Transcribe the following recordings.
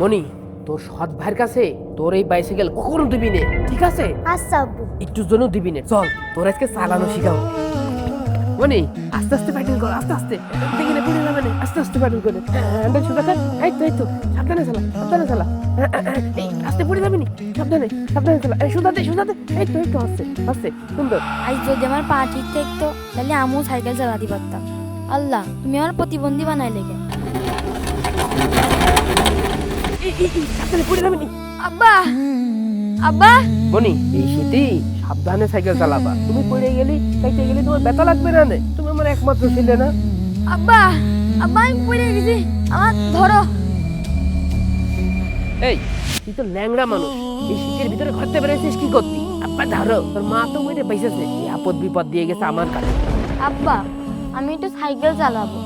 মনি তোর সৎ ভাইয়ের কাছে তোর এই বাইসাইকেল কখনো দিবি নে ঠিক আছে? আচ্ছা আব্বু। একটু জন্য দিবি নে। চল তোর আজকে চালানো শিখাবো মনি আস্তে আস্তে প্যাডেল কর আস্তে আস্তে। দেখে নে পড়ে যাবে আস্তে আস্তে প্যাডেল করে। হ্যান্ডেল সোজা কর এই তো এই তো সাবধানে চালা সাবধানে চালা। এই আস্তে পড়ে যাবে নি? সাবধানে সাবধানে চালা। এই সোজা দে সোজা দে এই তো এই তো আস্তে আস্তে সুন্দর। আজ যদি আমার পা ঠিক থাকতো তাহলে আমিও সাইকেল চালাতে পারতাম। আল্লাহ তুমি আমার প্রতিবন্ধী বানাই লেগে এই এই এই, সাবধানে পড়ে যাবে নি? আব্বা আব্বা। মনি এই শীতে সাবধানে সাইকেল চালাবা। তুমি পড়ে গেলি চাইতে গেলে তোমার ব্যথা লাগবে না তুমি আমার একমাত্র ছেলে না। আব্বা আব্বা আমি পড়ে গেছি। আমার ধরো। এই তুই তো ল্যাংড়া মানুষ। এই শীতের ভিতরে ঘরতে বেরোছিস কি করতি? আব্বা ধরো তোর মা তো মরে বাইসেছে এই আপদ বিপদ দিয়ে গেছে আমার কাছে। আব্বা আমি একটু সাইকেল চালাবো।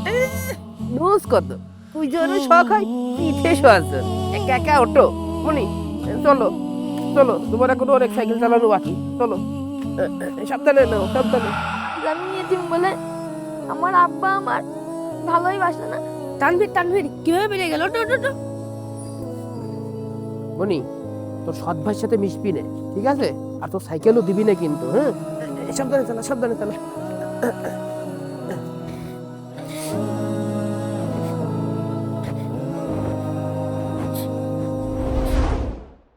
নোজ কত? তুই যে ওর শখ হয় পিঠে শোয়াছ একা একা ওটো মনি চলো চলো তোমার এখন অনেক সাইকেল চালানো বাকি। চলো। সাবধানে নাও সাবধানে। আমি এতিম বলে আমার আব্বা আমার ভালোই বাসে না। তানভীর তানভীর কীভাবে বেরিয়ে গেল? ওটো ওটো, ওটো মনি তোর সৎ ভাইয়ের সাথে মিশবি না ঠিক আছে? আর তোর সাইকেলও দিবি না কিন্তু হ্যাঁ? সাবধানে চালা সাবধানে চালা।